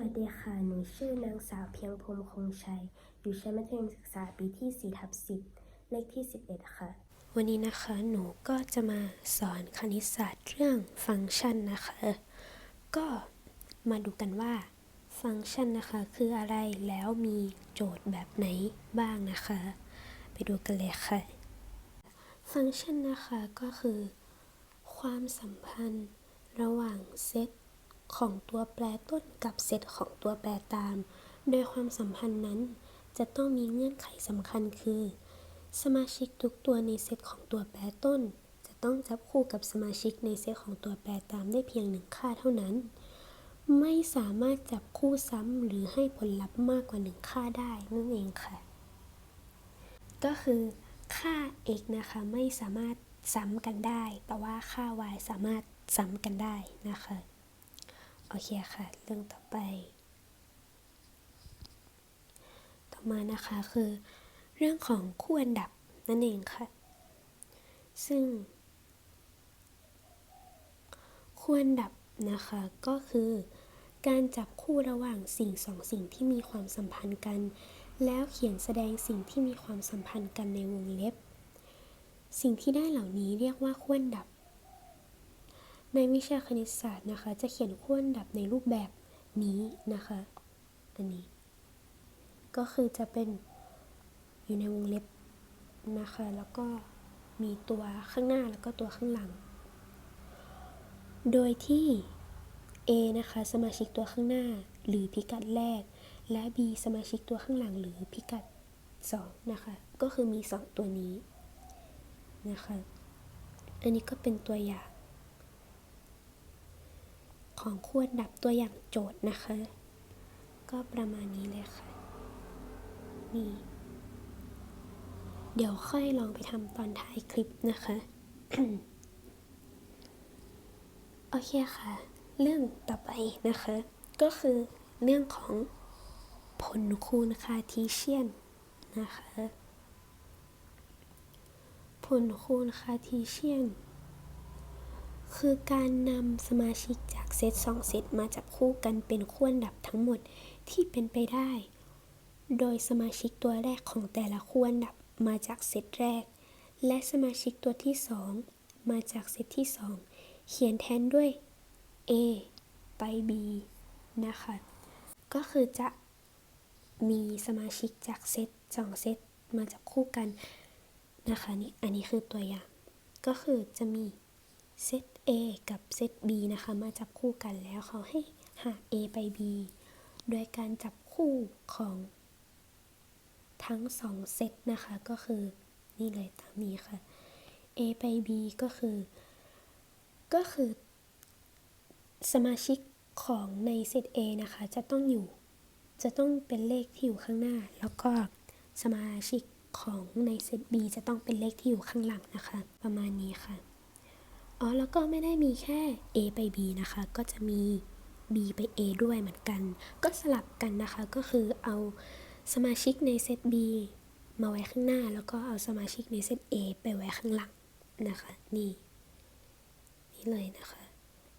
วัสดีค่ะ หนูชื่อนางสาวเพียงพรมคงชัย อยู่ชั้นมัธยมศึกษาปีที่ 4 ทับ 10 เลขที่ 11 ค่ะ วันนี้นะคะหนูก็จะมาสอนคณิตศาสตร์เรื่องฟังก์ชันนะคะ ก็มาดูกันว่า ฟังก์ชันนะคะคืออะไรแล้วมีโจทย์แบบไหนบ้างนะคะ ไปดูกันเลยค่ะ ฟังก์ชันนะคะก็คือ ความสัมพันธ์ระหว่างเซต ของตัวแปรต้นกับเซตของตัวแปรตาม โดยความสัมพันธ์นั้น จะต้องมีเงื่อนไขสำคัญคือ สมาชิกทุกตัวในเซตของตัวแปรต้น จะต้องจับคู่กับสมาชิกในเซตของตัวแปรตามได้เพียงหนึ่งค่าเท่านั้น ไม่สามารถจับคู่ซ้ำหรือให้ผลลัพธ์มากกว่าหนึ่งค่าได้นั่นเองค่ะ ก็คือ ค่า x นะคะไม่สามารถซ้ำกันได้ แต่ว่าค่า y สามารถซ้ำกันได้นะคะ อเคค่ะ เรื่องต่อไป ต่อมานะคะคือ เรื่องของคู่อันดับนั่นเองค่ะ ซึ่ง คู่อันดับนะคะก็คือการจับคู่ระหว่างสิ่งสองสิ่งที่มีความสัมพันธ์กัน แล้วเขียนแสดงสิ่งที่มีความสัมพันธ์กันในวงเล็บ สิ่งที่ได้เหล่านี้เรียกว่าคู่อันดับ ในวิชาคณิตศาสตร์นะคะ จะเขียนคู่อันดับในรูปแบบนี้นะคะ อันนี้ ก็คือจะเป็นอยู่ในวงเล็บนะคะ แล้วก็มีตัวข้างหน้าแล้วก็ตัวข้างหลัง โดยที่ A นะคะ สมาชิกตัวข้างหน้าหรือพิกัดแรก และ B สมาชิกตัวข้างหลังหรือพิกัด 2 นะคะ ก็คือมี 2 ตัวนี้นะคะ อันนี้ก็เป็นตัวอย่าง ของคู่อันดับตัวอย่างโจทย์นะคะ ก็ประมาณนี้เลยค่ะ นี่ เดี๋ยวค่อยลองไปทำตอนท้ายคลิปนะคะ โอเคค่ะ เรื่องต่อไปนะคะ ก็คือเรื่องของผลคูณคาร์ทีเชียนนะคะ ผลคูณคาร์ทีเชียน คือการนำสมาชิกจากเซต2เซตมาจับคู่กันเป็นคู่อันดับทั้งหมดที่เป็นไปได้ โดยสมาชิกตัวแรกของแต่ละคู่อันดับมาจากเซตแรก และสมาชิกตัวที่ 2 มาจากเซตที่ 2 เขียนแทนด้วย A ไป B นะคะ ก็คือจะมีสมาชิกจากเซต2เซตมาจับคู่กันนะคะนี่อันนี้คือตัวอย่าง ก็คือจะมีเซต A กับเซต B นะคะ มาจับคู่กันแล้วเขาให้หา A ไป B โดยการจับคู่ของทั้ง2เซตนะคะ ก็คือนี่เลยตามนี้ค่ะ A ไป B ก็คือ ก็คือ สมาชิกของในเซต A นะคะ จะต้องอยู่ จะต้องเป็นเลขที่อยู่ข้างหน้า แล้วก็สมาชิกของในเซต B จะต้องเป็นเลขที่อยู่ข้างหลังนะคะ ประมาณนี้ค่ะ อ๋อแล้วก็ไม่ได้มีแค่ A ไป B นะคะ ก็จะมี B ไป A ด้วยเหมือนกัน ก็สลับกันนะคะ ก็คือเอาสมาชิกในเซต B มาไว้ข้างหน้า แล้วก็เอาสมาชิกในเซต A ไปไว้ข้างหลังนะคะ นี่ นี่เลยนะคะ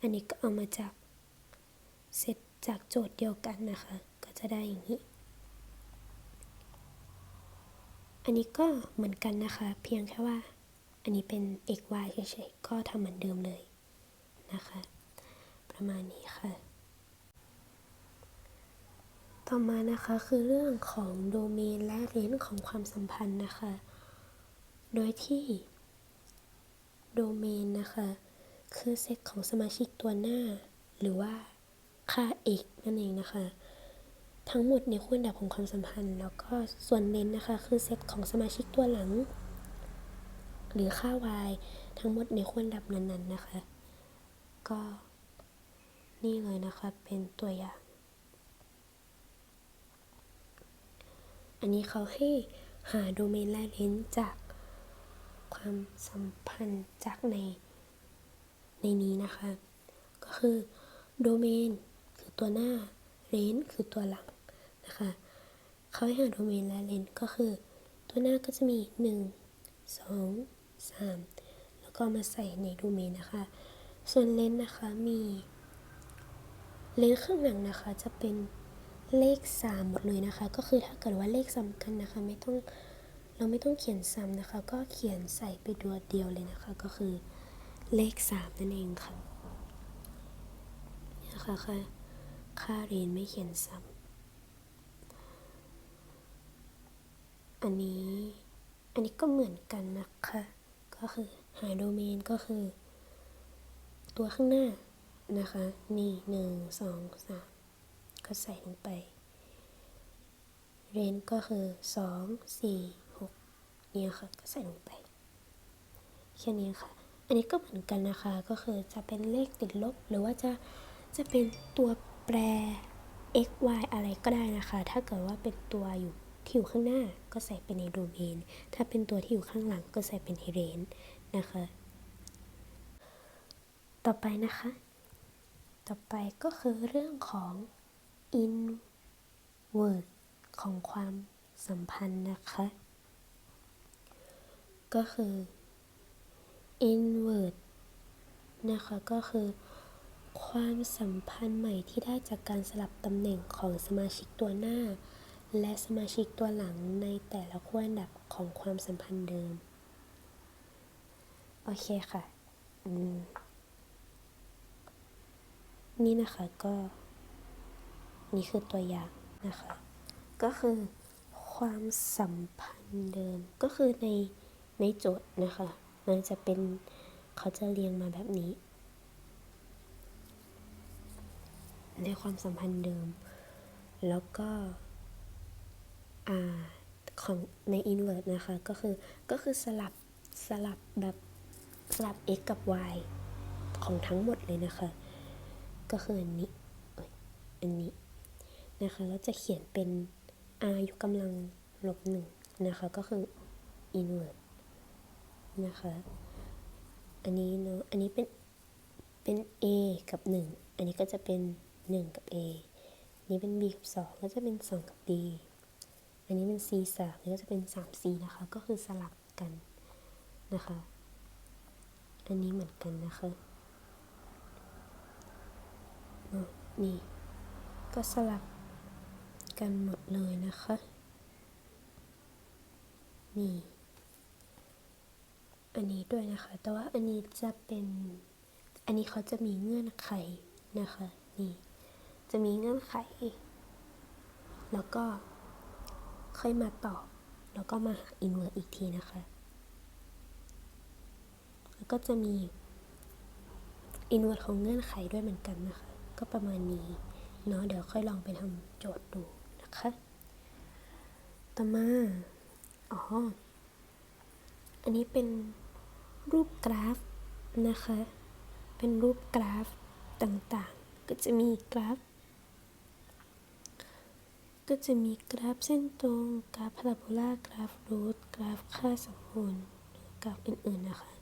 อันนี้ก็เอามาจากเซตจากโจทย์เดียวกันนะคะ ก็จะได้อย่างนี้ อันนี้ก็เหมือนกันนะคะ เพียงแค่ว่า อันนี้เป็น x y เฉยๆก็ทำเหมือนเดิมเลยนะคะ ประมาณนี้ค่ะ ต่อมานะคะคือเรื่องของโดเมนและเรนจ์ของความสัมพันธ์นะคะ โดยที่โดเมนนะคะ คือเซตของสมาชิกตัวหน้า หรือว่าค่า x นั่นเองนะคะทั้งหมดในคู่อันดับของความสัมพันธ์ แล้วก็ส่วนเลนนะคะ คือเซตของสมาชิกตัวหลัง หรือค่า y ทั้งหมดในคู่อันดับนั้นๆนะคะ ก็นี่เลยนะคะเป็นตัวอย่าง อันนี้เขาให้หาโดเมนและเลนจากความสัมพันธ์จากในในนี้นะคะ ก็คือโดเมนคือตัวหน้าเรนคือตัวหลังนะคะเขาให้หาโดเมนและเลนก็คือ ตัวหน้าก็จะมี 1 2 3 แล้วก็มาใส่ในโดเมนนะคะ ส่วนเลนส์นะคะมีเลนส์ข้างหลังนะคะจะเป็นเลข 3 หมดเลยนะคะ ก็คือถ้าเกิดว่าเลขซ้ำกันนะคะ ไม่ต้องเราไม่ต้องเขียนซ้ำนะคะ ก็เขียนใส่ไปตัวเดียวเลยนะคะ ก็คือเลข 3 นั่นเองค่ะนี่นะคะค่าค่าเรียนไม่เขียนซ้ำอันนี้อันนี้ก็เหมือนกันนะคะ ก็คือหาโดเมนก็คือ ตัวข้างหน้านะคะ นี่หนึ่งสองสามก็ใส่ลงไป เรนก็คือสองสี่หกเนี่ยค่ะ ก็ใส่ลงไปแค่นี้ค่ะ อันนี้ก็เหมือนกันนะคะ ก็คือจะเป็นเลขติดลบ หรือว่าจะจะเป็นตัวแปร x y อะไรก็ได้นะคะ ถ้าเกิดว่าเป็นตัวอยู่ ที่อยู่ข้างหน้าก็ใส่เป็นในโดเมน ถ้าเป็นตัวที่อยู่ข้างหลังก็ใส่เป็นในเรนนะคะ ต่อไปนะคะ ต่อไปก็คือเรื่องของ inward ของความสัมพันธ์นะคะ ก็คือ inward นะคะก็คือความสัมพันธ์ใหม่ที่ได้จากการสลับตำแหน่งของสมาชิกตัวหน้า และสมาชิกตัวหลังในแต่ละขั้วอันดับของความสัมพันธ์เดิม โอเคค่ะ นี่นะคะก็ นี่คือตัวอย่างนะคะ ก็คือความสัมพันธ์เดิมก็คือในในโจทย์นะคะ มันจะเป็นเขาจะเรียงมาแบบนี้ ในความสัมพันธ์เดิม แล้วก็ อของใน invert นะคะ ก็คือ ก็คือสลับ สลับแบบ สลับ x กับ y ของทั้งหมดเลยนะคะ ก็คืออันนี้ อันนี้ นะคะ แล้วจะเขียนเป็น r ยกกำลังลบหนึ่งนะคะ ก็คือ invert นะคะ อันนี้เนาะ อันนี้เป็น เป็น a กับ 1 อันนี้ก็จะเป็น 1 กับ a อันนี้เป็น b กับ 2 ก็จะเป็น 2 กับ b อันนี้เป็น c 3อันนี้ก็จะเป็น 3c นะคะ ก็คือสลับกันนะคะ อันนี้เหมือนกันนะคะนี่ ก็สลับกันหมดเลยนะคะ นี่ อันนี้ด้วยนะคะ แต่ว่าอันนี้จะเป็น อันนี้เขาจะมีเงื่อนไขนะคะ นี่ จะมีเงื่อนไข แล้วก็ ค่อยมาตอบ แล้วก็มาหาอินเวอร์อีกทีนะคะ แล้วก็จะมีอินเวอร์ของเงื่อนไขด้วยเหมือนกันนะคะ ก็ประมาณนี้เนาะเดี๋ยวค่อยลองไปทำโจทย์ดูนะคะ ต่อมา อ๋อ อันนี้เป็นรูปกราฟนะคะ เป็นรูปกราฟต่างๆ ก็จะมีกราฟ ก็จะมีกราฟเส้นตรง กราฟพาราโบลากราฟรูทกราฟค่าสมบูรณ์กราฟอื่นๆนะคะ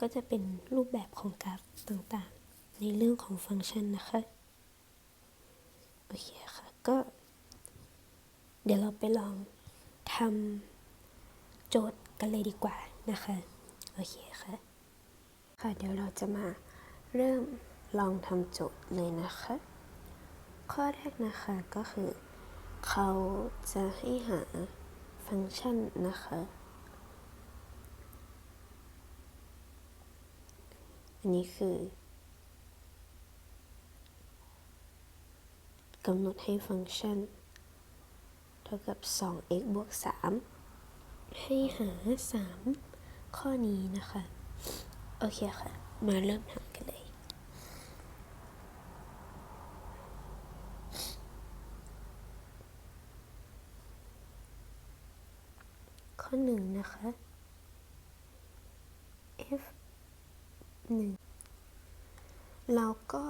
ก็จะเป็นรูปแบบของกราฟต่างๆ ในเรื่องของฟังก์ชันนะคะ โอเคค่ะก็ เดี๋ยวเราไปลองทำโจทย์กันเลยดีกว่านะคะ โอเคค่ะ ค่ะเดี๋ยวเราจะมาเริ่มลองทำโจทย์เลยนะคะ ข้อแรกนะคะก็คือ เขาจะให้หาฟังก์ชันนะคะ อันนี้คือกำหนดให้ฟังก์ชัน เท่ากับ 2x บวก 3 ให้หา 3 ข้อนี้นะคะ โอเคค่ะ มาเริ่มทำกันเลย ข้อหนึ่งนะคะ f 1เราก็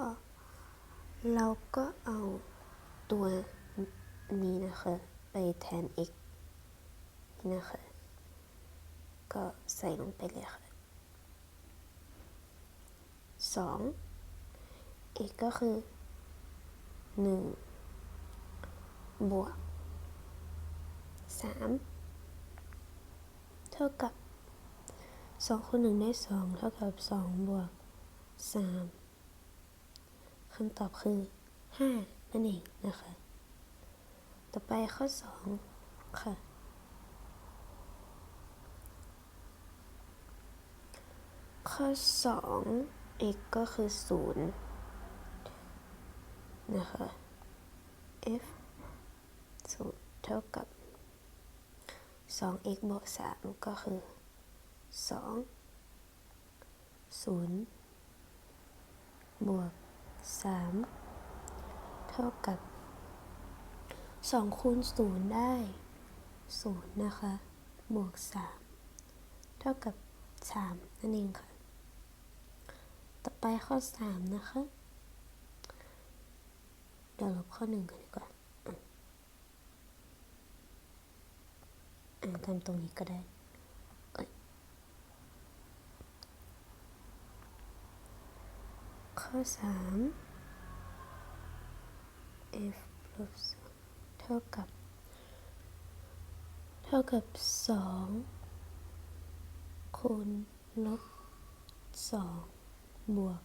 เราก็เอาตัวนี้นะคะ ไปแทน x นี่นะคะ ก็ใส่ลงไปเลยค่ะสอง x ก็คือหนึ่งบวกสาม ท่ากับสองคูณหนึ่งได้สองเท่ากับสองบวกสามคำตอบคือ 5 นั่นเองนะคะ ต่อไปข้อ 2 ค่ะ ข้อ 2 x ก็คือ 0 นะคะ f 0 เท่ากับ 2x บวก3 ก็คือ 2 0 บวก 3 เท่ากับ 2 คูณ 0 ได้ 0 นะคะ บวก 3 เท่ากับ 3 นั่นเองค่ะ ต่อไปข้อ 3 นะคะ เดี๋ยวลบข้อ 1 กันดีกว่า อ่าทำตรงนี้ก็ได้ข้อ3 f ลบ2เท่ากับ เท่ากับ2คูณลบ2บวก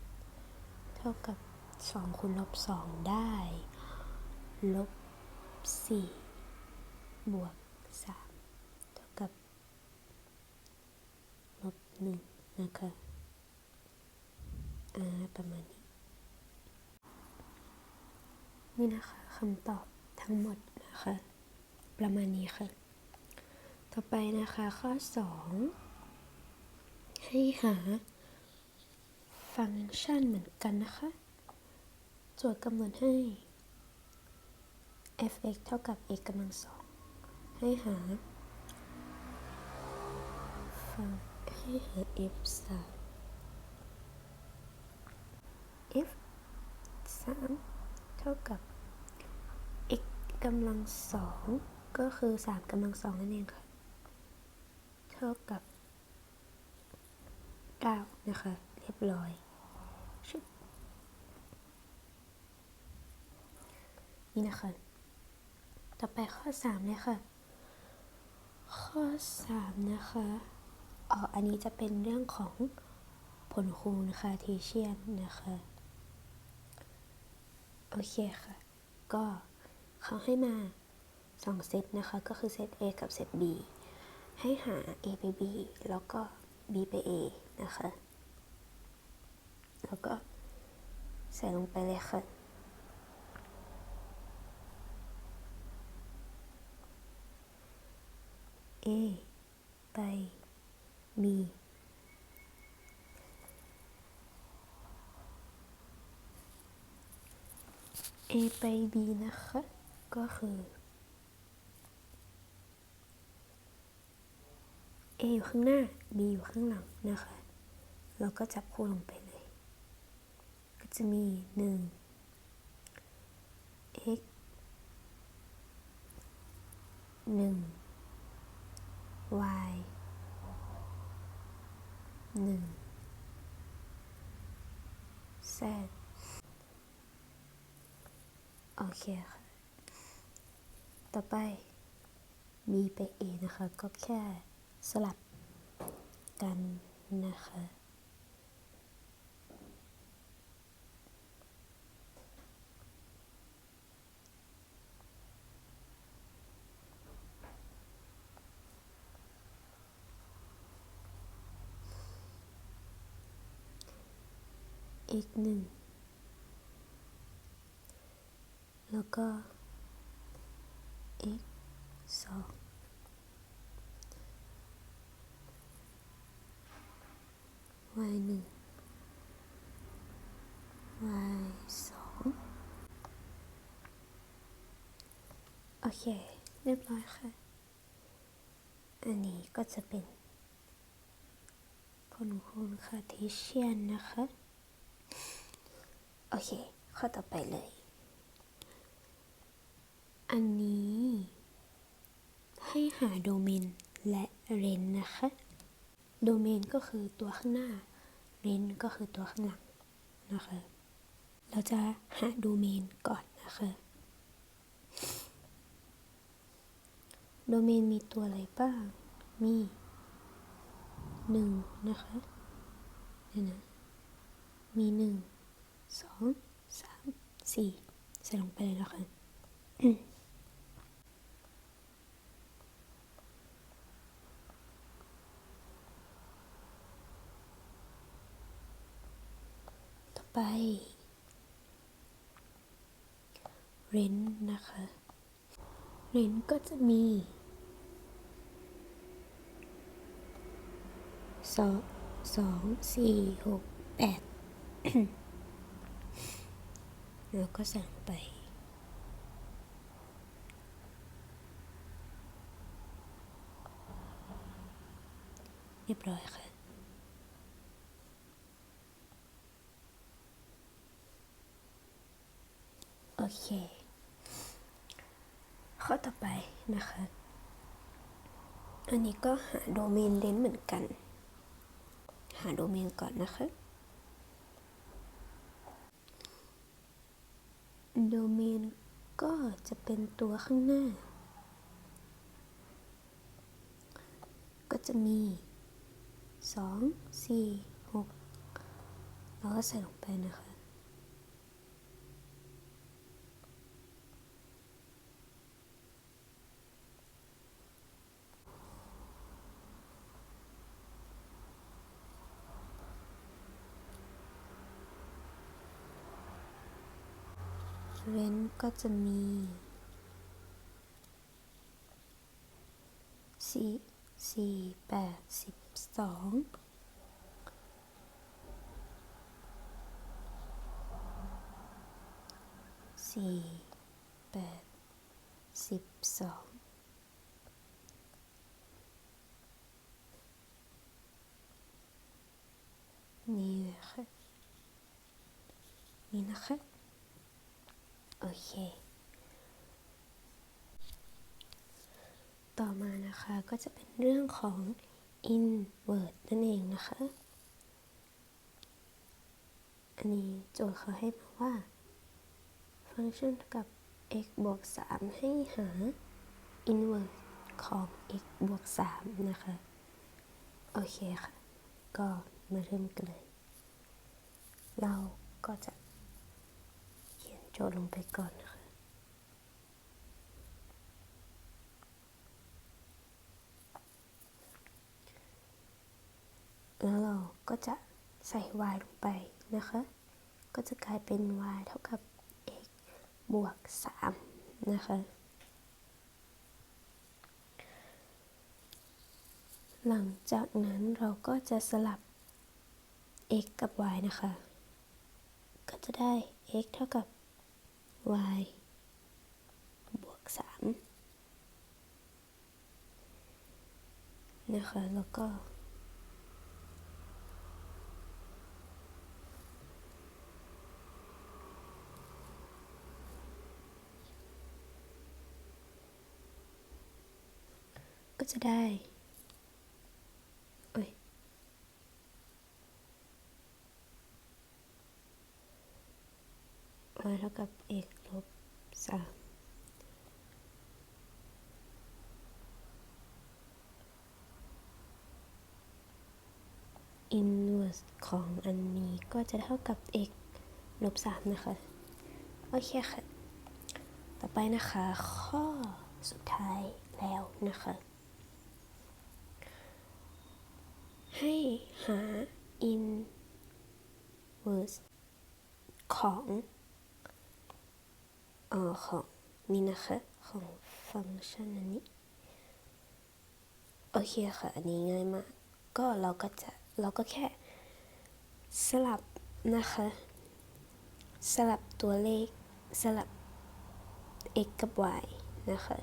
3เท่ากับ2คูณลบ2ได้ ลบ4 บวก3เท่ากับลบ1นะคะอ่าประมาณนี้ นี่นะคะคำตอบทั้งหมดนะคะ ประมาณนี้ค่ะ ต่อไปนะคะข้อ 2 ให้หาฟังก์ชันเหมือนกันนะคะโจทย์กำหนดให้ f(x) เท่ากับ x กำลังสอง ให้หาฟังให้หา f สาม f 3เท่ากับ x กำลังสองก็คือ3กำลังสองนั่นเองค่ะ เท่ากับ9นะคะ เรียบร้อยชึบนี่นะคะ ต่อไปข้อ 3 เลยค่ะ ข้อ 3 นะคะอ๋ออันนี้จะเป็นเรื่องของผลคูณคาร์ทีเชียนนะคะ โอเคค่ะ ก็เขาให้มา 2 เซตนะคะ ก็คือเซต A กับเซต B ให้หา A ไป B แล้วก็ B ไป A นะคะ แล้วก็ใส่ลงไปเลยค่ะ A ไป B A ไป B นะคะ ก็คือ A อยู่ข้างหน้า B อยู่ข้างหลังนะคะ เราก็จับคู่ลงไปเลย ก็จะมี 1 x 1 y 1 z โอเคค่ะ ต่อไป B ไป A นะคะ ก็แค่สลับกันนะคะ x หนึ่งแล้วก็ x สอง y หนึ่ง y สองโอเค เรียบร้อยค่ะ อันนี้ก็จะเป็นผลคูณคาร์ทีเชียนนะคะ โอเค ข้อต่อไปเลย อันนี้ ให้หาโดเมนและเรนนะคะ โดเมนก็คือตัวข้างหน้า เรนก็คือตัวข้างหลังนะคะ เราจะหาโดเมนก่อนนะคะ โดเมนมีตัวอะไรบ้าง มีหนึ่งนะคะเดี๋ยวนะมีหนึ่ง สองสามสี่ใส่ลงไปเลยนะคะต่อไปเรนนะคะเรนก็จะมีสองสองสี่หกแปด แล้วก็ใส่งไปเรียบร้อยค่ะโอเค ข้อต่อไปนะคะ อันนี้ก็หาโดเมนเดนเหมือนกัน หาโดเมนก่อนนะคะ โดเมน ก็จะเป็นตัวข้างหน้า ก็จะมี 2 4 6 แล้วก็ใส่ลงไปนะคะ เว้น ก็จะมีสี่สี่แปดสิบสองสี่แปดสิบสองนี่เลยค่ะนี่นะคะ โอเค ต่อมานะคะก็จะเป็นเรื่องของ invert นั่นเองนะคะ อันนี้โจทย์เขาให้มาว่า ฟังก์ชันเท่ากับ x บวก 3 ให้หา invert ของ x บวก 3 นะคะ โอเคค่ะ ก็มาเริ่มกันเลย เราก็จะ จทย์ลงไปก่อนนะคะ แล้วเราก็จะใส่ y ลงไปนะคะ ก็จะกลายเป็น y เท่ากับ x บวก 3 นะคะ หลังจากนั้นเราก็จะสลับ x กับ y นะคะ ก็จะได้ x เท่ากับ y บวก3นะคะ แล้วก็ก็จะได้โอ้ย y เท่ากับ x ลบสามอินเวอร์สของอันนี้ก็จะเท่ากับ x ลบสามนะคะ โอเคค่ะ ต่อไปนะคะ ข้อสุดท้ายแล้วนะคะ ให้หา inverse ของ ของนี่นะคะของฟังก์ชันอันนี้ โอเคค่ะ อันนี้ง่ายมาก ก็เราก็จะเราก็แค่สลับนะคะ สลับตัวเลขสลับ x กับ y นะคะ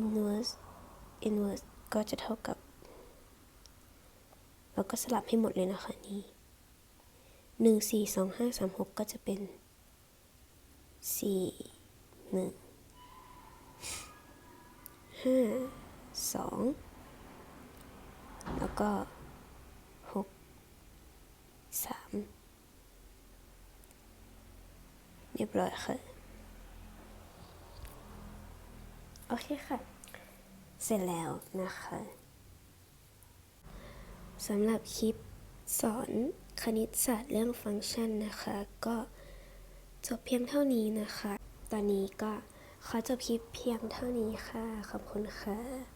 inverse inverse ก็จะเท่ากับ เราก็สลับให้หมดเลยนะคะนี่หนึ่งสี่สองห้าสามหกก็จะเป็นสี่หนึ่งห้าสองแล้วก็หกสามเรียบร้อยค่ะ โอเคค่ะ เสร็จแล้วนะคะ สำหรับคลิปสอนคณิตศาสตร์เรื่องฟังก์ชันนะคะ ก็จบเพียงเท่านี้นะคะ ตอนนี้ก็ขอจบคลิปเพียงเท่านี้ค่ะ ขอบคุณค่ะ